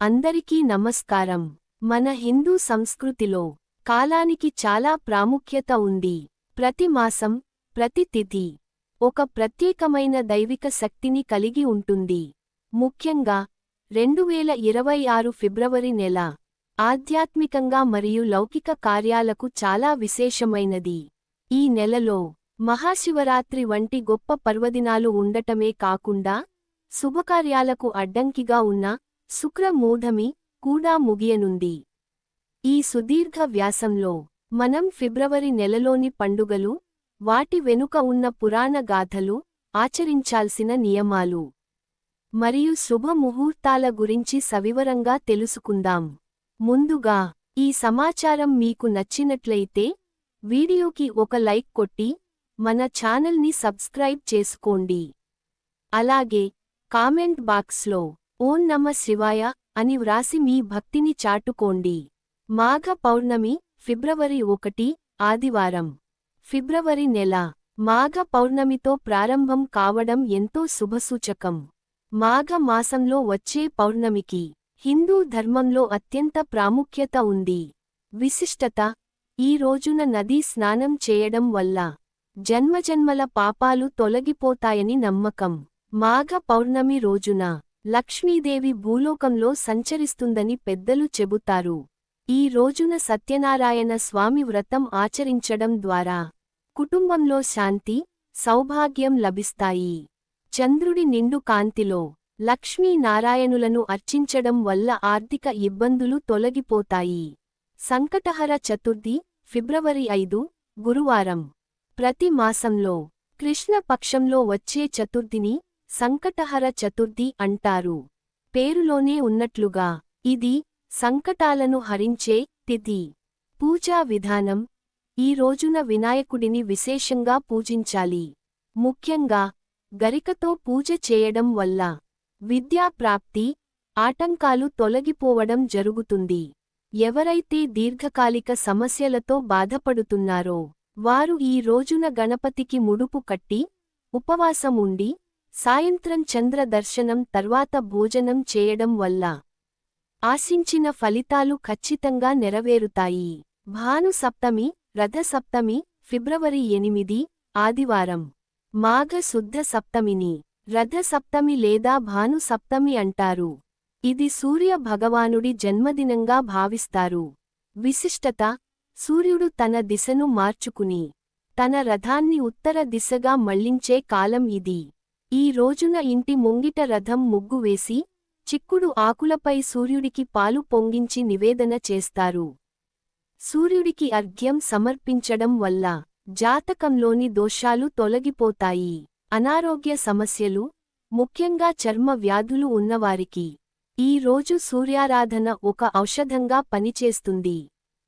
అందరికీ నమస్కారం. మన హిందూ సంస్కృతిలో కాలానికి చాలా ప్రాముఖ్యత ఉంది. ప్రతి మాసం ప్రతి తిథి ఒక ప్రత్యేకమైన దైవిక శక్తిని కలిగి ఉంటుంది. ముఖ్యంగా రెండువేల ఇరవై ఆరు ఫిబ్రవరి నెల ఆధ్యాత్మికంగా మరియు లౌకిక కార్యాలకు చాలా విశేషమైనది. ఈ నెలలో మహాశివరాత్రి వంటి గొప్ప పర్వదినాలు ఉండటమే కాకుండా శుభకార్యాలకు అడ్డంకిగా ఉన్న శుక్రమూఢమి కూడా ముగియనుంది. ఈ సుదీర్ఘ వ్యాసంలో మనం ఫిబ్రవరి నెలలోని పండుగలు వాటి వెనుక ఉన్న పురాణ గాథలు ఆచరించాల్సిన నియమాలు మరియు శుభ ముహూర్తాల గురించి సవివరంగా తెలుసుకుందాం. ముందుగా ఈ సమాచారం మీకు నచ్చినట్లయితే వీడియోకి ఒక లైక్ కొట్టి మన ఛానల్ని సబ్స్క్రైబ్ చేసుకోండి. అలాగే కామెంట్ బాక్స్లో ఓం నమ శివాయ అని వ్రాసి మీ భక్తిని చాటుకోండి. మాఘ పౌర్ణమి ఫిబ్రవరి ఒకటి ఆదివారం. ఫిబ్రవరి నెల. మాఘ పౌర్ణమితో ప్రారంభం కావడం ఎంతో శుభసూచకం. మాఘ మాసంలో వచ్చే పౌర్ణమికి హిందూ ధర్మంలో అత్యంత ప్రాముఖ్యత ఉంది. విశిష్టత ఈ రోజున నదీ స్నానం చేయడం వల్ల జన్మజన్మల పాపాలు తొలగిపోతాయని నమ్మకం. మాఘ పౌర్ణమి రోజున లక్ష్మీదేవి భూలోకంలో సంచరిస్తుందని పెద్దలు చెబుతారు. ఈ రోజున సత్యనారాయణ స్వామి వ్రతం ఆచరించడం ద్వారా కుటుంబంలో శాంతి సౌభాగ్యం లభిస్తాయి. చంద్రుడి నిండు కాంతిలో లక్ష్మీనారాయణులను అర్చించడం వల్ల ఆర్థిక ఇబ్బందులు తొలగిపోతాయి. సంకటహర చతుర్థి ఫిబ్రవరి ఐదు గురువారం. ప్రతి మాసంలో కృష్ణపక్షంలో వచ్చే చతుర్థిని సంకటహర చతుర్థి అంటారు. పేరులోనే ఉన్నట్లుగా ఇది సంకటాలను హరించే తిథి. పూజా విధానం. ఈ రోజున వినాయకుడిని విశేషంగా పూజించాలి. ముఖ్యంగా గరికతో పూజ చేయడం వల్ల విద్యా ప్రాప్తి ఆటంకాలు తొలగిపోవడం జరుగుతుంది. ఎవరైతే దీర్ఘకాలిక సమస్యలతో బాధపడుతున్నారో వారు ఈ రోజున గణపతికి ముడుపు కట్టి ఉపవాసం ఉండి సాయంత్రం చంద్ర దర్శనం తర్వాత భోజనం చేయడం వల్ల ఆశించిన ఫలితాలు ఖచ్చితంగా నెరవేరుతాయి. భాను సప్తమి రథసప్తమి ఫిబ్రవరి ఎనిమిది ఆదివారం. మాఘ శుద్ధ సప్తమిని రథసప్తమి లేదా భాను సప్తమి అంటారు. ఇది సూర్య భగవానుడి జన్మదినంగా భావిస్తారు. విశిష్టత సూర్యుడు తన దిశను మార్చుకుని తన రథాన్ని ఉత్తర దిశగా మళ్ళించే కాలం ఇది. ఈ రోజున ఇంటి ముంగిట రథం ముగ్గు వేసి చిక్కుడు ఆకులపై సూర్యుడికి పాలు పొంగించి నివేదన చేస్తారు. సూర్యుడికి అర్ఘ్యం సమర్పించడం వల్ల జాతకంలోని దోషాలు తొలగిపోతాయి. అనారోగ్య సమస్యలు ముఖ్యంగా చర్మ వ్యాధులు ఉన్నవారికి ఈ రోజు సూర్యారాధన ఒక ఔషధంగా పనిచేస్తుంది.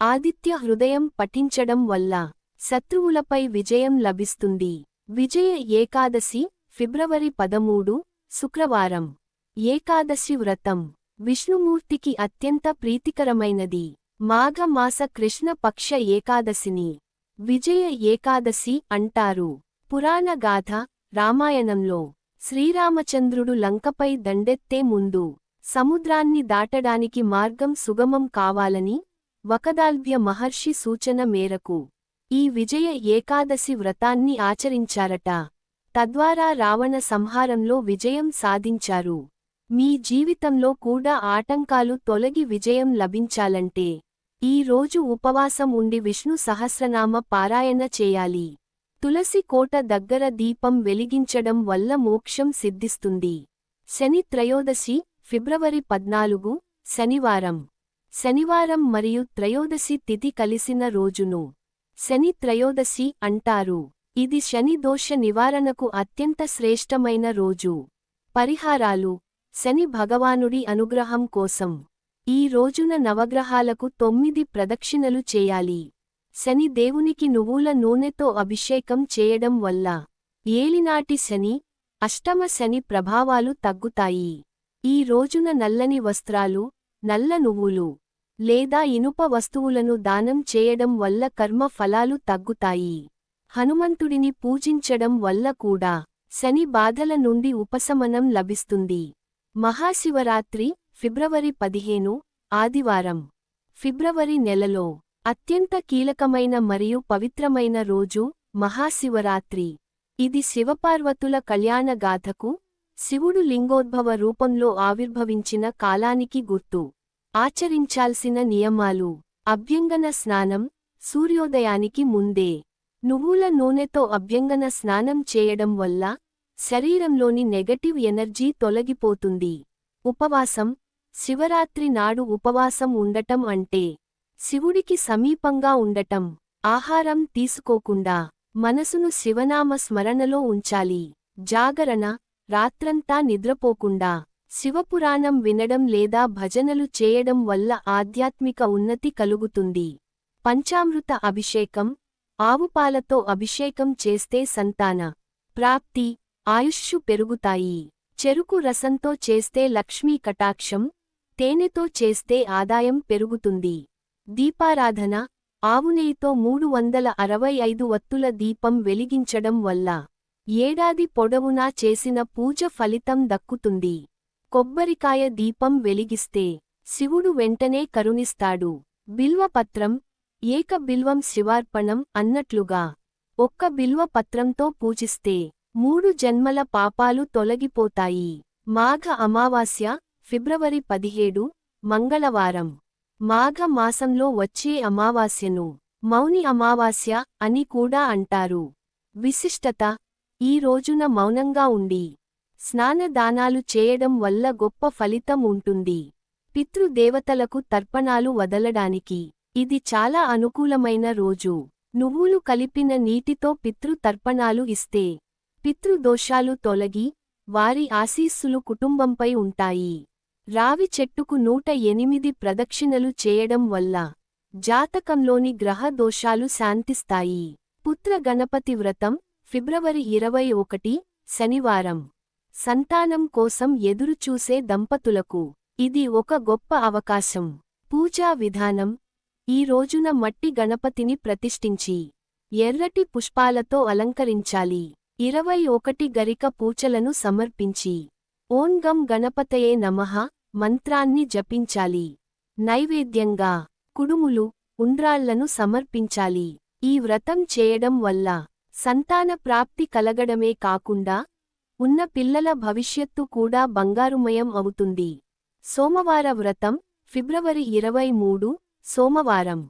ఆదిత్య హృదయం పఠించడం వల్ల శత్రువులపై విజయం లభిస్తుంది. విజయ ఏకాదశి ఫిబ్రవరి పదమూడు శుక్రవారం. ఏకాదశి వ్రతం. విష్ణుమూర్తికి అత్యంత ప్రీతికరమైనది. మాఘమాస కృష్ణపక్ష ఏకాదశిని. విజయ ఏకాదశి అంటారు. పురాణ గాథ రామాయణంలో. శ్రీరామచంద్రుడు లంకపై దండెత్తే ముందు సముద్రాన్ని దాటడానికి మార్గం సుగమం కావాలని వకదాల్వ్య మహర్షి సూచన మేరకు ఈ విజయ ఏకాదశి వ్రతాన్ని ఆచరించారట. తద్వారా రావణ సంహారంలో విజయం సాధించారు. మీ జీవితంలో కూడా ఆటంకాలు తొలగి విజయం లభించాలంటే ఈ రోజు ఉపవాసం ఉండి విష్ణు సహస్రనామ పారాయణ చేయాలి. తులసి కోట దగ్గర దీపం వెలిగించడం వల్ల మోక్షం సిద్ధిస్తుంది. శని త్రయోదశి ఫిబ్రవరి పద్నాలుగు శనివారం. శనివారం మరియు త్రయోదశి తిథి కలిసిన రోజును శని త్రయోదశి అంటారు. ఇది శని దోష నివారణకు అత్యంత శ్రేష్టమైన రోజు. పరిహారాలు. శని భగవానుడి అనుగ్రహం కోసం. ఈ రోజున నవగ్రహాలకు తొమ్మిది ప్రదక్షిణలు చేయాలి. శని దేవునికి నువ్వుల నూనెతో అభిషేకం చేయడం వల్ల ఏలినాటి శని అష్టమ శని ప్రభావాలు తగ్గుతాయి. ఈ రోజున నల్లని వస్త్రాలు నల్ల నువ్వులు లేదా ఇనుప వస్తువులను దానం చేయడం వల్ల కర్మ ఫలాలు తగ్గుతాయి. హనుమంతుడిని పూజించడం వల్ల కూడా శని బాధల నుండి ఉపశమనం లభిస్తుంది. మహాశివరాత్రి ఫిబ్రవరి పదిహేను ఆదివారం. ఫిబ్రవరి నెలలో అత్యంత కీలకమైన మరియు పవిత్రమైన రోజు మహాశివరాత్రి. ఇది శివపార్వతుల కళ్యాణగాథకు శివుడు లింగోద్భవ రూపంలో ఆవిర్భవించిన కాలానికి గుర్తు. ఆచరించాల్సిన నియమాలు. అభ్యంగన స్నానం సూర్యోదయానికి ముందే. నువ్వుల నూనెతో అభ్యంగన స్నానం చేయడం వల్ల శరీరంలోని నెగటివ్ ఎనర్జీ తొలగిపోతుంది. ఉపవాసం శివరాత్రి నాడు ఉపవాసం ఉండటం అంటే శివుడికి సమీపంగా ఉండటం ఆహారం తీసుకోకుండా మనసును శివనామ స్మరణలో ఉంచాలి. జాగరణ రాత్రంతా నిద్రపోకుండా శివపురాణం వినడం లేదా భజనలు చేయడం వల్ల ఆధ్యాత్మిక ఉన్నతి కలుగుతుంది. పంచామృత అభిషేకం ఆవుపాలతో అభిషేకం చేస్తే సంతాన ప్రాప్తి ఆయుష్షు పెరుగుతాయి. చెరుకు రసంతో చేస్తే లక్ష్మీ కటాక్షం తేనెతో చేస్తే ఆదాయం పెరుగుతుంది. దీపారాధన ఆవునేయితో మూడు వందల అరవై ఐదు వత్తుల దీపం వెలిగించడం వల్ల ఏడాది పొడవునా చేసిన పూజ ఫలితం దక్కుతుంది. కొబ్బరికాయ దీపం వెలిగిస్తే శివుడు వెంటనే కరుణిస్తాడు. బిల్వపత్రం ఏక బిల్వం శివార్పణం అన్నట్లుగా. ఒక్క బిల్వ పత్రంతో పూజిస్తే మూడు జన్మల పాపాలు తొలగిపోతాయి. మాఘ అమావాస్య ఫిబ్రవరి పదిహేడు మంగళవారం. మాఘ మాసంలో వచ్చే అమావాస్యను మౌని అమావాస్య అని కూడా అంటారు. విశిష్టత ఈ రోజున మౌనంగా ఉండి స్నానదానాలు చేయడం వల్ల గొప్ప ఫలితం ఉంటుంది. పితృదేవతలకు తర్పణాలు వదలడానికి ఇది చాలా అనుకూలమైన రోజు. నువ్వులు కలిపిన నీటితో పితృ తర్పణాలు ఇస్తే పితృదోషాలు తొలగి వారి ఆశీస్సులు కుటుంబంపై ఉంటాయి. రావి చెట్టుకు నూట ఎనిమిది ప్రదక్షిణలు చేయడం వల్ల జాతకంలోని గ్రహ దోషాలు శాంతిస్తాయి. పుత్ర గణపతి వ్రతం ఫిబ్రవరి ఇరవై ఒకటి శనివారం. సంతానం కోసం ఎదురుచూసే దంపతులకు ఇది ఒక గొప్ప అవకాశం. పూజా విధానం ఈ రోజున మట్టి గణపతిని ప్రతిష్ఠించి ఎర్రటి పుష్పాలతో అలంకరించాలి. ఇరవై ఒకటి గరిక పూచలను సమర్పించి ఓం గం గణపతయే నమః మంత్రాన్ని జపించాలి. నైవేద్యంగా కుడుములు ఉండ్రాళ్ళను సమర్పించాలి. ఈ వ్రతం చేయడం వల్ల సంతాన ప్రాప్తి కలగడమే కాకుండా ఉన్న పిల్లల భవిష్యత్తు కూడా బంగారుమయం అవుతుంది. సోమవార వ్రతం ఫిబ్రవరి ఇరవై మూడు సోమవారం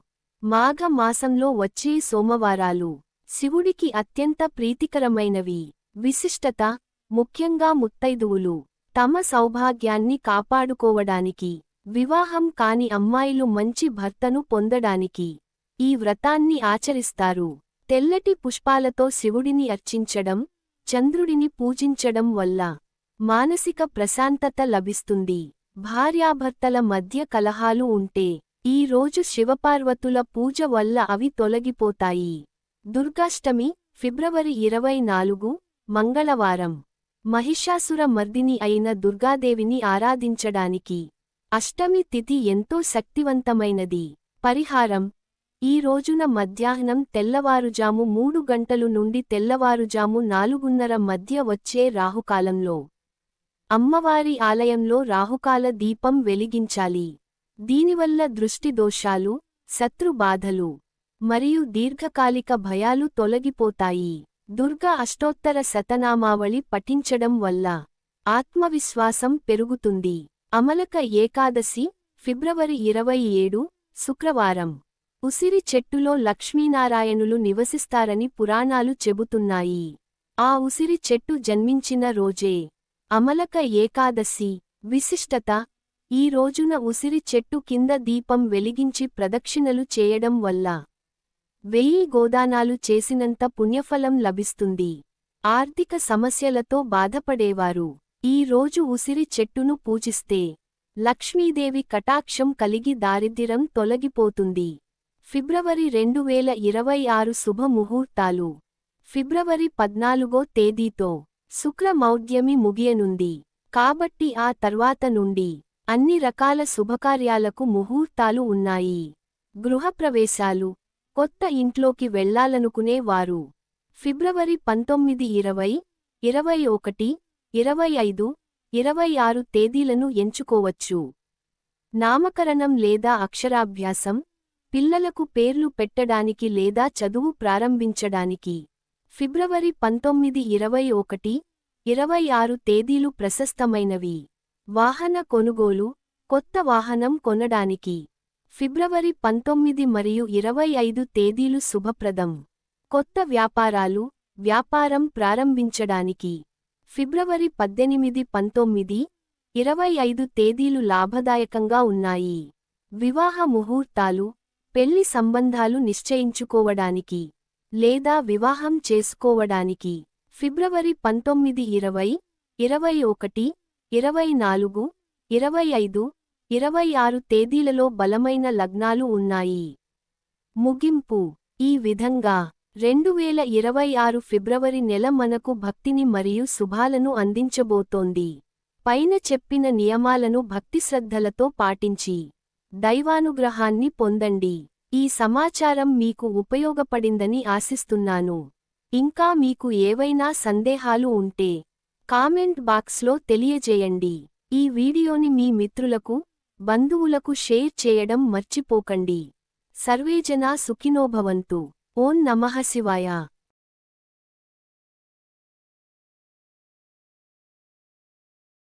మాఘ మాసంలో వచ్చే సోమవారాలు శివుడికి అత్యంత ప్రీతికరమైనవి. విశిష్టత ముఖ్యంగా ముత్తైదువులు తమ సౌభాగ్యాన్ని కాపాడుకోవడానికి వివాహం కాని అమ్మాయిలు మంచి భర్తను పొందడానికి ఈ వ్రతాన్ని ఆచరిస్తారు. తెల్లటి పుష్పాలతో శివుడిని అర్చించడం చంద్రుడిని పూజించడం వల్ల మానసిక ప్రశాంతత లభిస్తుంది. భార్యాభర్తల మధ్య కలహాలు ఉంటే ఈ రోజు శివపార్వతుల పూజ వల్ల అవి తొలగిపోతాయి. దుర్గాష్టమి ఫిబ్రవరి ఇరవై నాలుగు మంగళవారం. మహిషాసుర మర్దిని అయిన దుర్గాదేవిని ఆరాధించడానికి. అష్టమి తిథి ఎంతో శక్తివంతమైనది. పరిహారం. ఈ రోజున మధ్యాహ్నం తెల్లవారుజాము మూడు గంటలు నుండి తెల్లవారుజాము నాలుగున్నర మధ్య వచ్చే రాహుకాలంలో. అమ్మవారి ఆలయంలో రాహుకాల దీపం వెలిగించాలి. దీనివల్ల దృష్టి దోషాలు శత్రుబాధలు మరియు దీర్ఘకాలిక భయాలు తొలగిపోతాయి. దుర్గ అష్టోత్తర శతనామావళి పఠించడం వల్ల ఆత్మవిశ్వాసం పెరుగుతుంది. అమలక ఏకాదశి ఫిబ్రవరి ఇరవై ఏడు శుక్రవారం. ఉసిరి చెట్టులో లక్ష్మీనారాయణులు నివసిస్తారని పురాణాలు చెబుతున్నాయి. ఆ ఉసిరి చెట్టు జన్మించిన రోజే అమలక ఏకాదశి విశిష్టత ఈ రోజున ఉసిరి చెట్టు కింద దీపం వెలిగించి ప్రదక్షిణలు చేయడం వల్ల వెయ్యి గోదానాలు చేసినంత పుణ్యఫలం లభిస్తుంది. ఆర్థిక సమస్యలతో బాధపడేవారు. ఈ రోజు ఉసిరి చెట్టును పూజిస్తే లక్ష్మీదేవి కటాక్షం కలిగి దారిద్ర్యం తొలగిపోతుంది. ఫిబ్రవరి రెండు వేల ఇరవై ఆరు శుభముహూర్తాలు ఫిబ్రవరి పద్నాలుగో తేదీతో శుక్రమౌఢ్యమి ముగియనుంది. కాబట్టి ఆ తర్వాత నుండి అన్ని రకాల శుభకార్యాలకు ముహూర్తాలు ఉన్నాయి. గృహప్రవేశాలు. కొత్త ఇంట్లోకి వెళ్ళాలనుకునే వారు. ఫిబ్రవరి పంతొమ్మిది ఇరవై ఇరవై ఒకటి ఇరవై ఐదు ఇరవై ఆరు తేదీలను ఎంచుకోవచ్చు. నామకరణం లేదా అక్షరాభ్యాసం. పిల్లలకు పేర్లు పెట్టడానికి లేదా చదువు ప్రారంభించడానికి. ఫిబ్రవరి పంతొమ్మిది ఇరవై ఒకటి ఇరవై ఆరు తేదీలు ప్రశస్తమైనవి. వాహన కొనుగోలు కొత్త వాహనం కొనడానికి. ఫిబ్రవరి పంతొమ్మిది మరియు ఇరవై ఐదు తేదీలు శుభప్రదం. కొత్త వ్యాపారాలు వ్యాపారం ప్రారంభించడానికి. ఫిబ్రవరి పద్దెనిమిది పంతొమ్మిది ఇరవై ఐదు తేదీలు లాభదాయకంగా ఉన్నాయి. వివాహ ముహూర్తాలు పెళ్ళి సంబంధాలు నిశ్చయించుకోవడానికి లేదా వివాహం చేసుకోవడానికి. ఫిబ్రవరి పంతొమ్మిది ఇరవై ఇరవై ఒకటి ఇరవై నాలుగు ఇరవై ఐదు ఇరవై ఆరు తేదీలలో బలమైన లగ్నాలు ఉన్నాయి. ముగింపు. ఈ విధంగా రెండు వేల ఇరవై ఆరు ఫిబ్రవరి నెల మనకు భక్తిని మరియు శుభాలను అందించబోతోంది. పైన చెప్పిన నియమాలను భక్తిశ్రద్ధలతో పాటించి దైవానుగ్రహాన్ని పొందండి. ఈ సమాచారం మీకు ఉపయోగపడిందని ఆశిస్తున్నాను. ఇంకా మీకు ఏవైనా సందేహాలు ఉంటే కామెంట్ బాక్స్లో తెలియజేయండి. ఈ వీడియోని మీ మిత్రులకు బంధువులకు షేర్ చేయడం మర్చిపోకండి. సర్వేజనా సుఖినోభవంతు. ఓం నమః శివాయ.